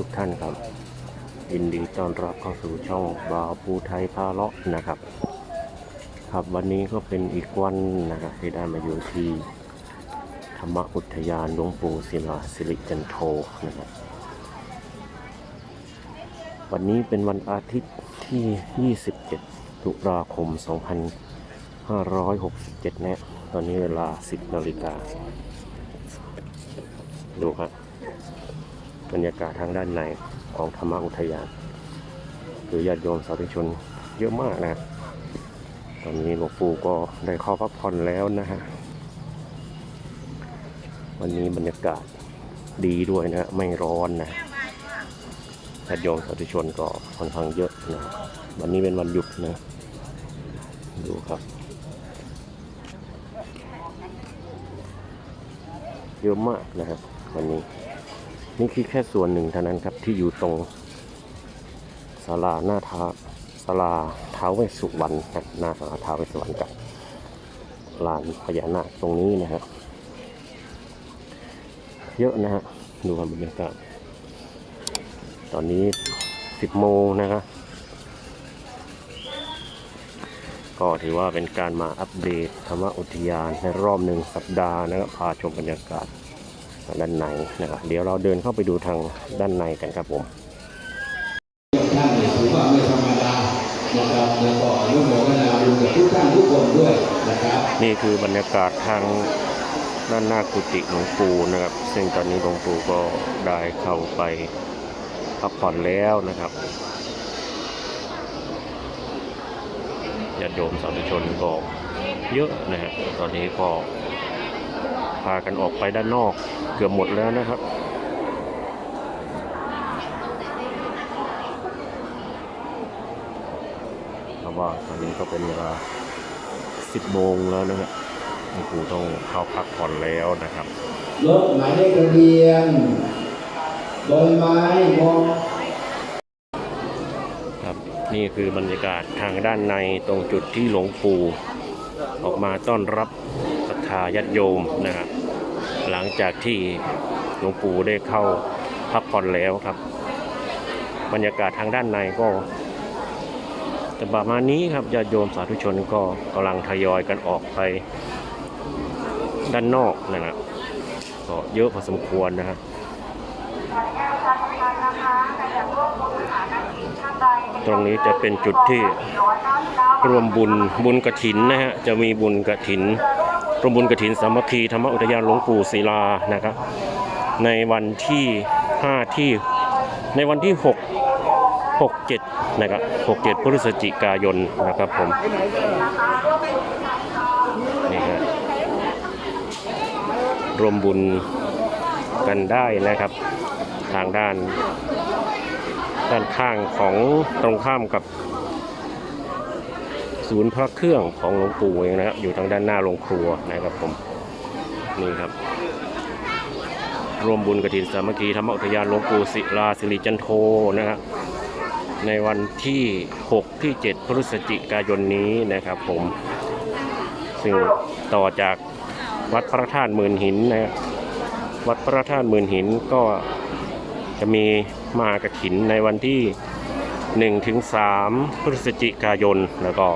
ทุกท่านครับยินดีต้อนรับเข้าสู่ช่องบาวภูไทยพาเลาะนะครับ ครับวันนี้ก็เป็นอีกวันนะครับที่ได้มาอยู่ที่ธรรมอุทยานหลวงปู่ศิลาสิริจันโทนะครับ วันนี้เป็นวันอาทิตย์ที่ 27 ตุลาคม 2567 นะ ตอนนี้เวลา 10 นาฬิกาดูครับ บรรยากาศทางด้านในของธรรมอุทยานคือญาติโยมสาธุชนเยอะมากนะตอนนี้หลวงปู่ก็ได้เข้าพักผ่อนแล้วนะฮะวันนี้บรรยากาศดีด้วยนะไม่ร้อนนะญาติโยมสาธุชนก็ค่อนข้างเยอะนะวันนี้เป็นวันหยุดนะดูครับเยอะมากนะครับวันนี้ นี่คือแค่ส่วนหนึ่งเท่านั้นครับที่อยู่ตรงศาลาหน้าท้าศาลาท้าวเวสสุวรรณครับหน้าศาลาท้าวเวสสุวรรณกับลานพญานาคตรงนี้นะครับเยอะนะฮะดูความบรรยากาศตอนนี้สิบโมงนะครับก็ถือว่าเป็นการมาอัปเดตธรรมอุทยานในรอบหนึ่งสัปดาห์นะครับพาชมบรรยากาศ ด้านในนะครับเดี๋ยวเราเดินเข้าไปดูทางด้านในกันครับผมท่านเนี่ยถือว่าไม่ธรรมดานะครับแล้วก็อนุโมทนาบุญกับทุกท่านทุกคนด้วยนะครับนี่คือบรรยากาศทางด้านหน้ากุฏิหลวงปู่นะครับ ซึ่งตอนนี้หลวงปู่ก็ได้เข้าไปพักผ่อนแล้วนะครับญาติโยมสาธุชนก็เยอะนะฮะตอนนี้ก็ พากันออกไปด้านนอก เกือบหมดแล้วนะครับเพราะว่าตอนนี้ก็เป็นเวลา10โมงแล้วนะครับหลวงปู่ต้องเข้าพักผ่อนแล้วนะครับ รถหมายเลขทะเบียนใบไม้มองครับนี่คือบรรยากาศทางด้านในตรงจุดที่หลวงปู่ออกมาต้อนรับศรั ทาญาติโยมนะครับหลังจากที่หลวงปู่ได้เข้าพักผ่อนแล้วครับ บรรยากาศทางด้านในก็จะประมาณนี้ครับญาติโยมสาธุชนก็กำลังทยอยกันออกไปด้านนอกนะครับก็เยอะพอสมควรนะครับตรงนี้จะเป็นจุดที่รวมบุญบุญกระถินนะฮะ จะมีบุญกระถิน รวมบุญกระถินสามัคคีธรรมอุทยานหลวงปู่ศิลานะครับ ในวันที่ 5 ที่ในวันที่ 6 6 7 นะครับ 6 7 พฤศจิกายนนะครับผมนี่ฮะรวมบุญกันได้นะครับ ทางด้าน ด้านข้างของตรงข้ามกับ ศูนย์พระเครื่องของหลวงปู่เองนะครับ อยู่ทางด้านหน้าโรงครัวนะครับผม นี่ครับ รวมบุญกฐินสามัคคีธรรมอุทยานหลวงปู่ศิลาสิริจันโทนะครับในวันที่ 6 ที่ 7 พฤศจิกายนนี้นะครับผม ซึ่งต่อจากวัดพระธาตุหมื่นหินนะครับวัดพระธาตุหมื่นหินก็จะมีมากระถินในวันที่1ถึง3พฤศจิกายน แล้วก็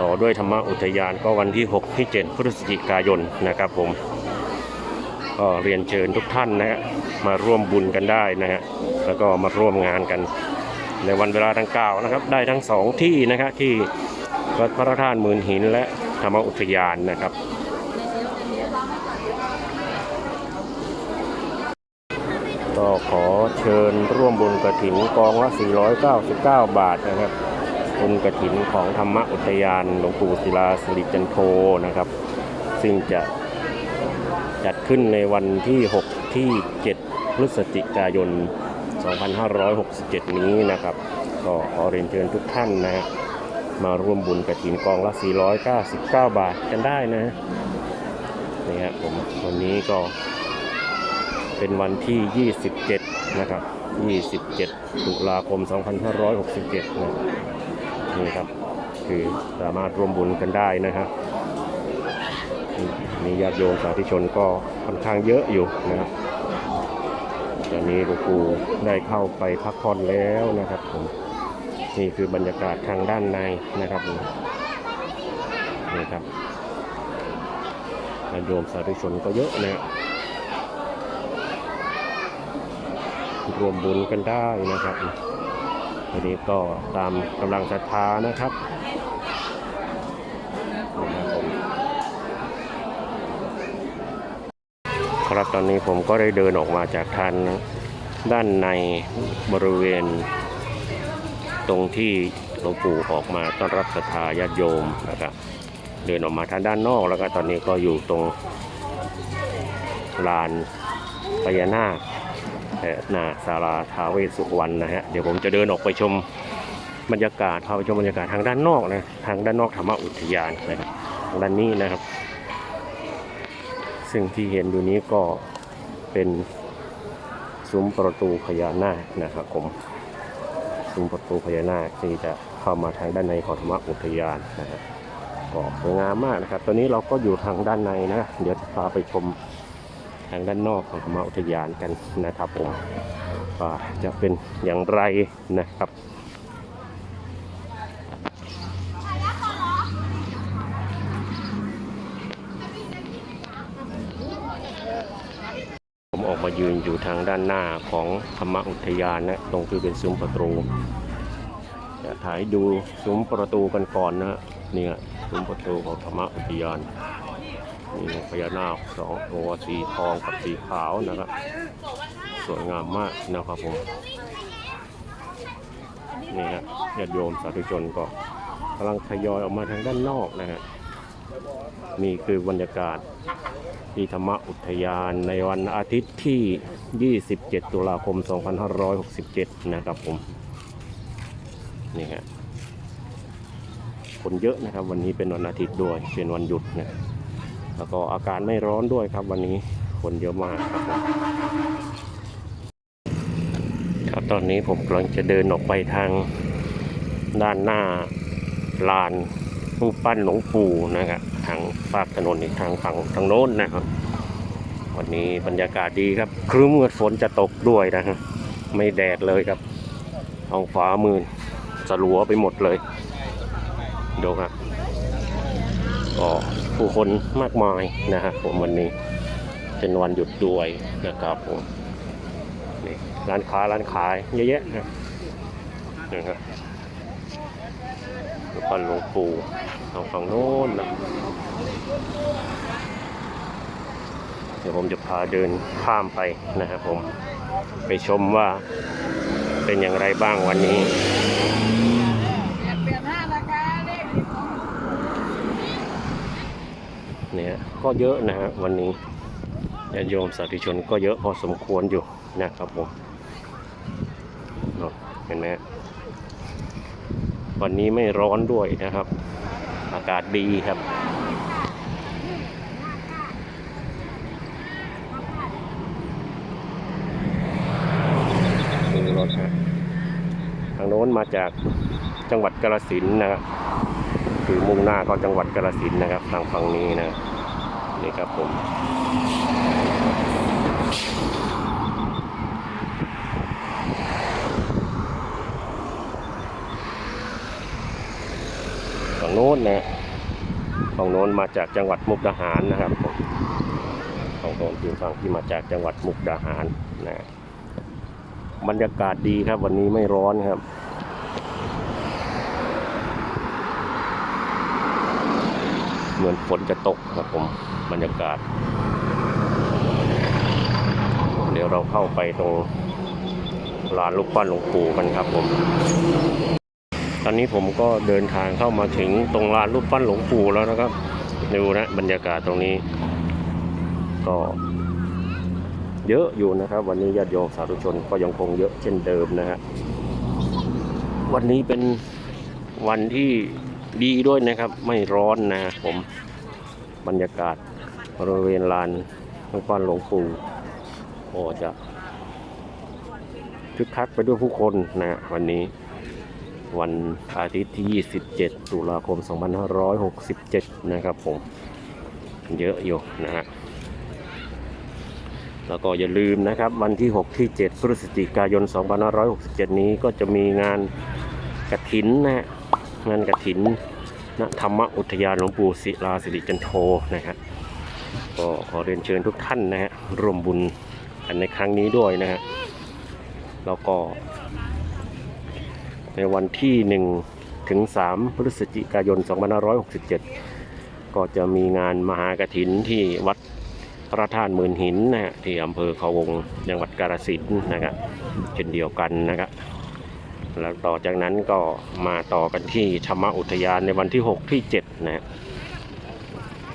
ต่อด้วยธรรมอุทยานก็วันที่6ที่7พฤศจิกายนนะครับผม ก็เรียนเชิญทุกท่านนะฮะมาร่วมบุญกันได้นะฮะแล้วก็มาร่วมงานกัน ในวันเวลาดังกล่าวนะครับ ได้ทั้งสองที่นะครับที่วัดพระธาตุหมื่นหินและธรรมอุทยานนะครับก็ขอเชิญร่วมบุญกระถิ่นกองละ 499 บาทนะครับ บุญกระถินของธรรมอุทยานหลวงปู่ศิลาสิริจันโทนะครับ ซึ่งจะจัดขึ้นในวันที่ 6 ที่ 7 พฤศจิกายน 2567 นี้นะครับ ก็ขอเรียนเชิญทุกท่านนะฮะมาร่วมบุญกระถินกองละ 499 บาทกันได้นะฮะนี่ฮะผมวันนี้ก็เป็นวันที่ 27 นะครับ 27 ตุลาคม 2567 นะ นี่ครับ คือสามารถร่วมบุญกันได้นะครับมีญาติโยมสาธุชนก็ค่อนข้างเยอะอยู่นะครับตอนนี้หลวงปู่ได้เข้าไปพักผ่อนแล้วนะครับผมนี่คือบรรยากาศทางด้านในนะครับนี่ครับญาติโยมสาธุชนก็เยอะนะรวมบุญกันได้นะครับ ทีนี้ก็ตามกำลังศรัทธานะครับนะครับผมครับตอนนี้ผมก็ได้เดินออกมาจากทางด้านในบริเวณ ตรงที่หลวงปู่ออกมาต้อนรับศรัทธาญาติโยมนะครับเดินออกมาทางด้านนอกแล้วก็ตอนนี้ก็อยู่ตรงลานพญานาค หน้าศาลาท้าวเวสสุวรรณนะฮะเดี๋ยวผมจะเดินออกไปชมบรรยากาศพาไปชมบรรยากาศทางด้านนอกนะทางด้านนอกธรรมอุทยานนะครับทางด้านนี้นะครับ ซึ่งที่เห็นอยู่นี้ก็เป็นซุ้มประตูพญานาคนะครับผมซุ้มประตูพญานาคที่จะเข้ามาทางด้านในของธรรมอุทยานนะครับก็สวยงามมากนะครับ ตอนนี้เราก็อยู่ทางด้านในนะ เดี๋ยวจะพาไปชม ทางด้านนอกของธรรมอุทยานกันนะครับผมว่าจะเป็นอย่างไรนะครับผมออกมายืนอยู่ทางด้านหน้าของธรรมอุทยานนะ ตรงที่เป็นซุ้มประตู จะถ่ายดูซุ้มประตูกันก่อนนะเนี่ยซุ้มประตูของธรรมอุทยาน นี่พญานาคสองตัวสีทองกับสีขาวนะครับ สวยงามมากนะครับผม นี่ฮะญาติโยมสาธุชนก็กำลังทยอยออกมาทางด้านนอกนะฮะนี่คือบรรยากาศที่ธรรมอุทยานในวันอาทิตย์ที่ 27 ตุลาคม 2567 นะครับผม นี่ฮะคนเยอะนะครับ วันนี้เป็นวันอาทิตย์ด้วย เป็นวันหยุดนะ แล้วก็อากาศไม่ร้อนด้วยครับวันนี้คนเยอะมากครับครับตอนนี้ผมกำลังจะเดินออกไปทางด้านหน้าลานรูปปั้นหลวงปู่นะครับทางฝากถนนอีกทางฝั่งทางโน้นนะครับ วันนี้บรรยากาศดีครับครึ้มเงินฝนจะตกด้วยนะฮะไม่แดดเลยครับท้องฟ้ามืนสลัวไปหมดเลยดูครับก็ ผู้คนมากมายนะครับผมวันนี้เป็นวันหยุดด้วยนะครับผมนี่ร้านค้าร้านขายเยอะแยะนะนะครับรูปปั้นหลวงปู่ทางฝั่งโน้นนะเดี๋ยวผมจะพาเดินข้ามไปนะครับผมไปชมว่าเป็นอย่างไรบ้างวันนี้ห้าราคาเลขที่สอง เนี่ยก็เยอะนะฮะวันนี้ญาติโยมสาธุชนก็เยอะพอสมควรอยู่นะครับผมเนาะเห็นไหมฮะวันนี้ไม่ร้อนด้วยนะครับ อากาศดีครับดูรถฮะทางโน้นมาจากจังหวัดกาฬสินนะครับ คือมุ่งหน้าก็จังหวัดกาฬสินนะครับ ทางฝั่งนี้นะนี่ครับผมฝั่งโน้นนะฝั่งโน้นมาจากจังหวัดมุกดาหารนะครับผมฝั่งโน้นคือฝั่งที่มาจากจังหวัดมุกดาหารนะบรรยากาศดีครับวันนี้ไม่ร้อนครับ เหมือนฝนจะตกครับผมบรรยากาศ เดี๋ยวเราเข้าไปตรงลานลูกปั้นหลวงปู่กันครับผม ตอนนี้ผมก็เดินทางเข้ามาถึงตรงลานรูปปั้นหลวงปู่แล้วนะครับดูนะบรรยากาศตรงนี้ ก็เยอะอยู่นะครับ วันนี้ญาติโยมสาธุชนก็ยังคงเยอะเช่นเดิมนะฮะวันนี้เป็นวันที่ ดีด้วยนะครับ ไม่ร้อนนะผมบรรยากาศบริเวณลานรูปปั้นหลวงปู่โอ้จะคึกคักไปด้วยผู้คนนะฮะวันนี้ วันอาทิตย์ที่ 27 ตุลาคม 2567 นะครับผม เยอะอยู่นะฮะแล้วก็อย่าลืมนะครับ วันที่ 6 ที่ 7 พฤศจิกายน 2567 นี้ก็จะมีงานกระถินนะฮะ งานกระถินณธรรมอุทยานหลวงปู่ศิลาสิริจันโทนะครับก็ขอเรียนเชิญทุกท่านนะฮะร่วมบุญกันในครั้งนี้ด้วยนะฮะแล้วก็ ในวันที่ 1 ถึง 3 พฤศจิกายน 2567 ก็จะมีงานมหากฐินที่วัดพระธาตุหมื่นหินนะฮะที่อำเภอเขาวงจังหวัดกาฬสินธุ์นะครับเช่นเดียวกันนะครับ แล้วต่อจากนั้นก็มาต่อกันที่ธรรมอุทยานในวันที่ 6 ที่ 7 นะ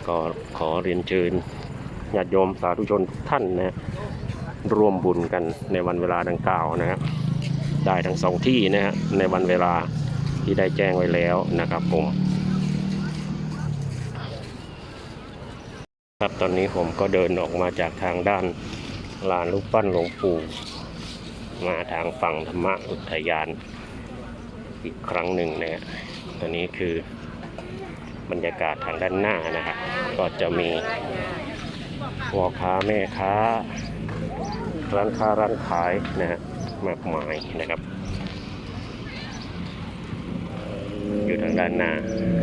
ก็ขอเรียนเชิญญาติโยมสาธุชนทุกท่านนะร่วมบุญกันในวันเวลาดังกล่าวนะครับได้ทั้งสองที่นะฮะในวันเวลาที่ได้แจ้งไว้แล้วนะครับผมครับตอนนี้ผมก็เดินออกมาจากทางด้านลานรูปปั้นหลวงปู่มาทางฝั่งธรรมอุทยาน อีกครั้งหนึ่งนะฮะตอนนี้คือบรรยากาศทางด้านหน้านะครับ ก็จะมีพ่อค้าแม่ค้า ร้านค้าร้านขายนะฮะมากมายนะครับ อยู่ทางด้านหน้า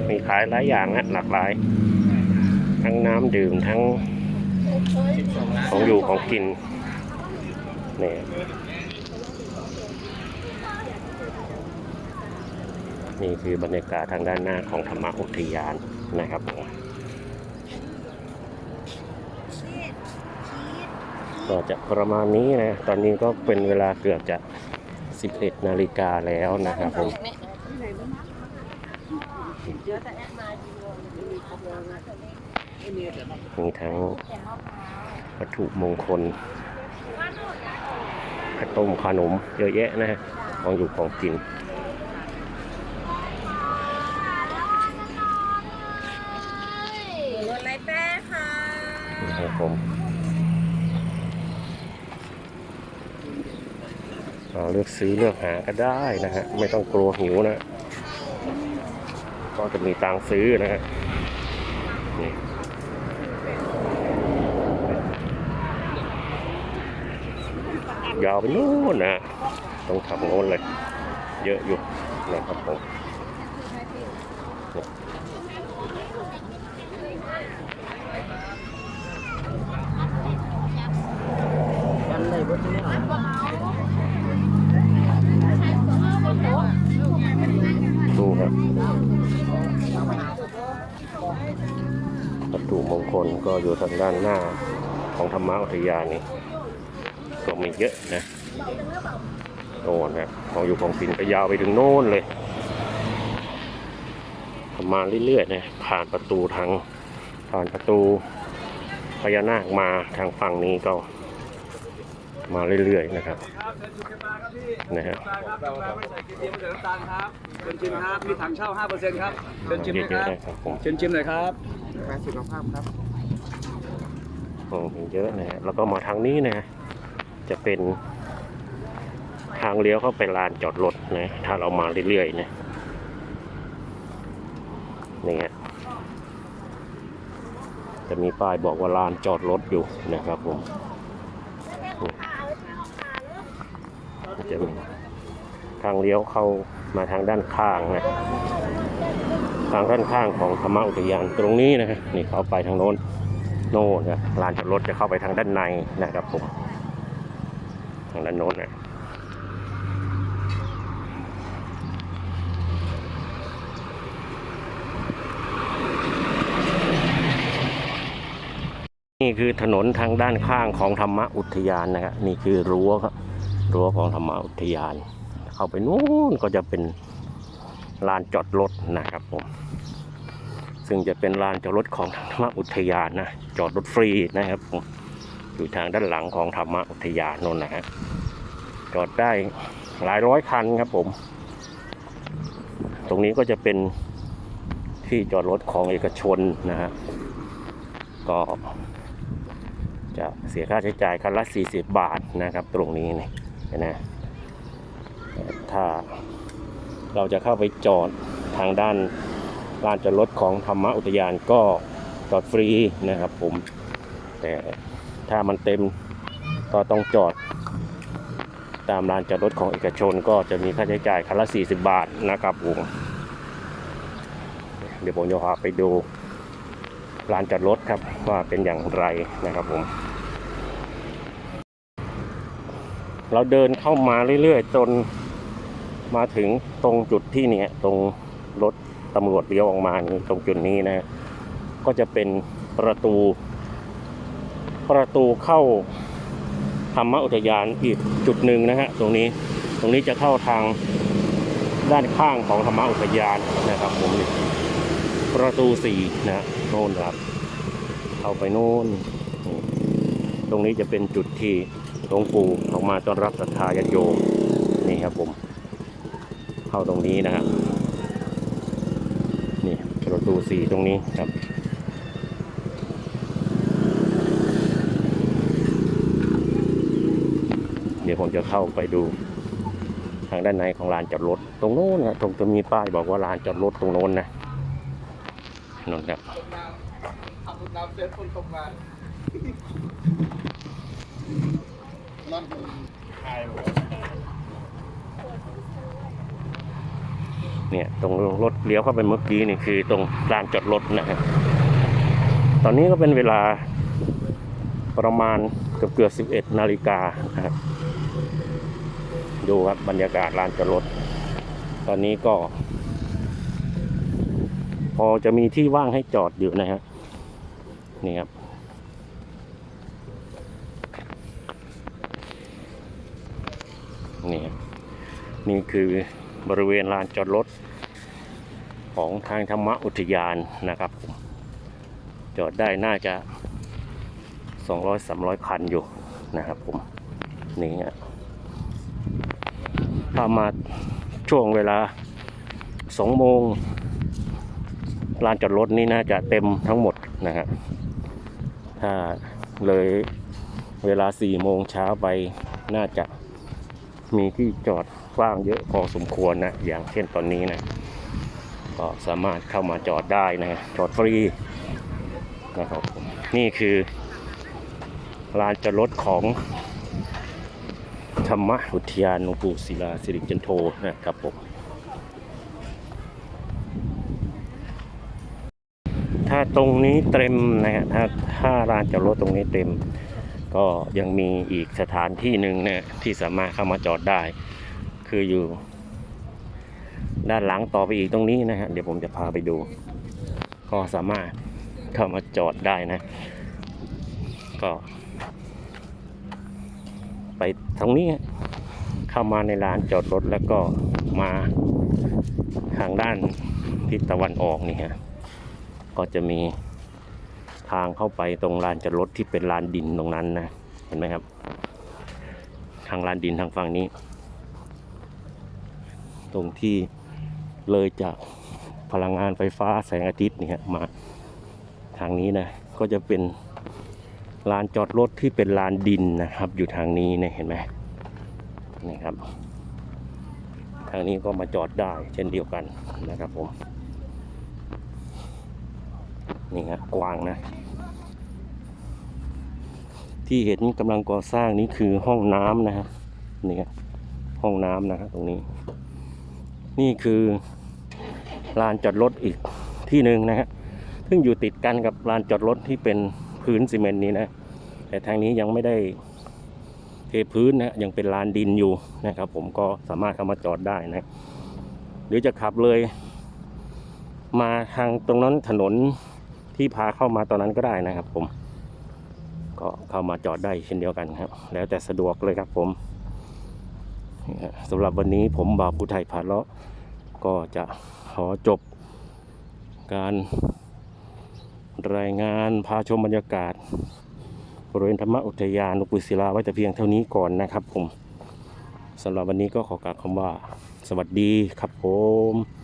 มีขายหลายอย่างฮะหลากหลาย ทั้งน้ำดื่มทั้งของอยู่ของกินเนี่ย นี่คือบรรยากาศทางด้านหน้าของธรรมอุทยานนะครับผมก็จะประมาณนี้นะ ตอนนี้ก็เป็นเวลาเกือบจะ 11 นาฬิกาแล้วนะครับผมมีทั้งวัตถุมงคลข้าวต้มขนมเยอะแยะนะฮะของอยู่ของกิน รถไรแป้ค่ะ นะครับผมเลือกซื้อเลือกหาก็ได้นะฮะไม่ต้องกลัวหิวนะก็จะมีตังซื้อนะฮะนี่ยาวไปนู่นนะต้องทำโน้นเลย เยอะอยู่นะครับผม วัตถุมงคลก็อยู่ทางด้านหน้าของธรรมอุทยานนี่ก็มีเยอะนะโน่นนะของอยู่ของกินก็ยาวไปถึงโน่นเลยมาเรื่อยๆนะผ่านประตูทางผ่านประตูพญานาคมาทางฝั่งนี้ก็ มาเรื่อยๆนะครับนะฮะเราไม่ใส่กระเทียมไม่ใส่น้ำตาลครับเชิญชิมครับมีถังเช่า5%ครับเชิญชิมเยนะคอะรับๆได้ครับผมเชิญชิมหน่อยครับแปสุขภาพครับโอ้มีเยอะนะฮะแล้วก็มาทางนี้นะ จะเป็นทางเลี้ยวเข้าไปลานจอดรถนะถ้าเรามาเรื่อยๆนะนี่ฮะจะมีป้ายบอกว่าลานจอดรถอยู่นะครับผม จะมีทางเลี้ยวเข้ามาทางด้านข้างนะทางด้านข้างของธรรมอุทยานตรงนี้นะครับนี่เขาไปทางโน้นโน่นนะลานจอดรถจะเข้าไปทางด้านในนะครับผมทางด้านโน้นนะนี่คือถนนทางด้านข้างของธรรมอุทยานนะครับนี่คือรั้วครับ รั้วของธรรมอุทยาน เข้าไปนู้นก็จะเป็นลานจอดรถนะครับผม ซึ่งจะเป็นลานจอดรถของธรรมอุทยานนะ จอดรถฟรีนะครับผม อยู่ทางด้านหลังของธรรมอุทยานนนนะฮะ จอดได้หลายร้อยคันครับผม ตรงนี้ก็จะเป็นที่จอดรถของเอกชนนะฮะ ก็จะเสียค่าใช้จ่ายคันละ 40 บาทนะครับตรงนี้นี่ นะถ้าเราจะเข้าไปจอดทางด้านลานจอดรถของธรรมอุทยานก็จอดฟรีนะครับผม แต่ถ้ามันเต็มก็ต้องจอดตามลานจอดรถของเอกชนก็จะมีค่าใช้จ่ายคันละ 40 บาทนะครับผมเดี๋ยวผมจะพาไปดูลานจอดรถครับว่าเป็นอย่างไรนะครับผม เราเดินเข้ามาเรื่อยๆ จนมาถึงตรงจุดที่เนี่ยตรงรถตำรวจเลี้ยวออกมาตรงจุดนี้นะ ก็จะเป็นประตู ประตูเข้าธรรมอุทยานอีกจุดหนึ่งนะฮะตรงนี้ตรงนี้จะเข้าทางด้านข้างของธรรมอุทยานนะครับผมประตูสี่นะโน่นครับเข้าไปโน่นตรงนี้จะเป็นจุดที่ หลวงปู่ออกมาต้อนรับศรัทธาญาติโยมนี่ครับผม เข้าตรงนี้นะครับนี่ประตูสี่ตรงนี้ครับเดี๋ยวผมจะเข้าไปดูทางด้านในของลานจอดรถ ตรงโน้นนะตรงจะมีป้ายบอกว่าลานจอดรถตรงโน้นนะนนครับขับ รถน้ำเซ็ตคนตกมาเนี่ยตรงรถเลี้ยวเข้าไปเมื่อกี้นี่คือตรงลานจอดรถนะฮะตอนนี้ก็เป็นเวลาประมาณเกือบเกือบสิบเอ็ดนาฬิกานะครับดูครับบรรยากาศลานจอดรถ ตอนนี้ก็ พอจะมีที่ว่างให้จอดอยู่นะฮะนี่ครับ นี่ครับนี่คือบริเวณลานจอดรถของทางธรรมอุทยานนะครับผมจอดได้น่าจะ 200 300 คันอยู่นะครับผมนี่ฮะถ้ามาช่วงเวลา 2 โมงลานจอดรถนี่น่าจะเต็มทั้งหมดนะฮะถ้าเลยเวลา 4 โมงเช้าไปน่าจะ มีที่จอดกว่างเยอะพอสมควรนะ อย่างเช่นตอนนี้นะ ก็สามารถเข้ามาจอดได้นะ จอดฟรีนะครับผมนี่คือลานจอดรถของธรรมอุทยานหลวงปู่ศิลาสิริจันโทนะครับผมถ้าตรงนี้เต็มนะฮะถ้าถ้าลานจอดรถตรงนี้เต็ม ก็ยังมีอีกสถานที่หนึ่งนะที่สามารถเข้ามาจอดได้ คืออยู่ ด้านหลังต่อไปอีกตรงนี้นะฮะเดี๋ยวผมจะพาไปดู ก็สามารถเข้ามาจอดได้นะ ก็ ไปตรงนี้เข้ามาในลานจอดรถแล้วก็มาทางด้านทิศตะวันออกนี่ฮะก็จะมี ทางเข้าไปตรงลานจอดรถที่เป็นลานดินตรงนั้นนะ เห็นไหมครับ ทางลานดินทางฝั่งนี้ ตรงที่เลยจากพลังงานไฟฟ้าแสงอาทิตย์นี่ฮะมาทางนี้นะ ก็จะเป็นลานจอดรถที่เป็นลานดินนะครับ อยู่ทางนี้เนี่ยเห็นไหมนี่ครับ ทางนี้ก็มาจอดได้เช่นเดียวกันนะครับผม นี่ฮะกว้างนะ ที่เห็นกำลังก่อสร้างนี้คือห้องน้ำนะครับนี่ฮะห้องน้ำนะครับตรงนี้ นี่คือลานจอดรถอีกที่หนึ่งนะฮะซึ่งอยู่ติดกันกับลานจอดรถที่เป็นพื้นซีเมนต์นี้นะ แต่ทางนี้ยังไม่ได้เทพื้นนะยังเป็นลานดินอยู่นะครับ ผมก็สามารถเข้ามาจอดได้นะหรือจะขับเลย มาทางตรงนั้นถนน ที่พาเข้ามาตอนนั้นก็ได้นะครับผม ก็เข้ามาจอดได้เช่นเดียวกันครับ แล้วแต่สะดวกเลยครับผมสำหรับวันนี้ผมบ่าวผู้ไทยพาเลาะก็จะขอจบการรายงานพาชมบรรยากาศบริเวณธรรมอุทยานหลวงปู่ศิลาไว้แต่เพียงเท่านี้ก่อนนะครับผมสำหรับวันนี้ก็ขอกล่าวคำว่า สวัสดีครับผม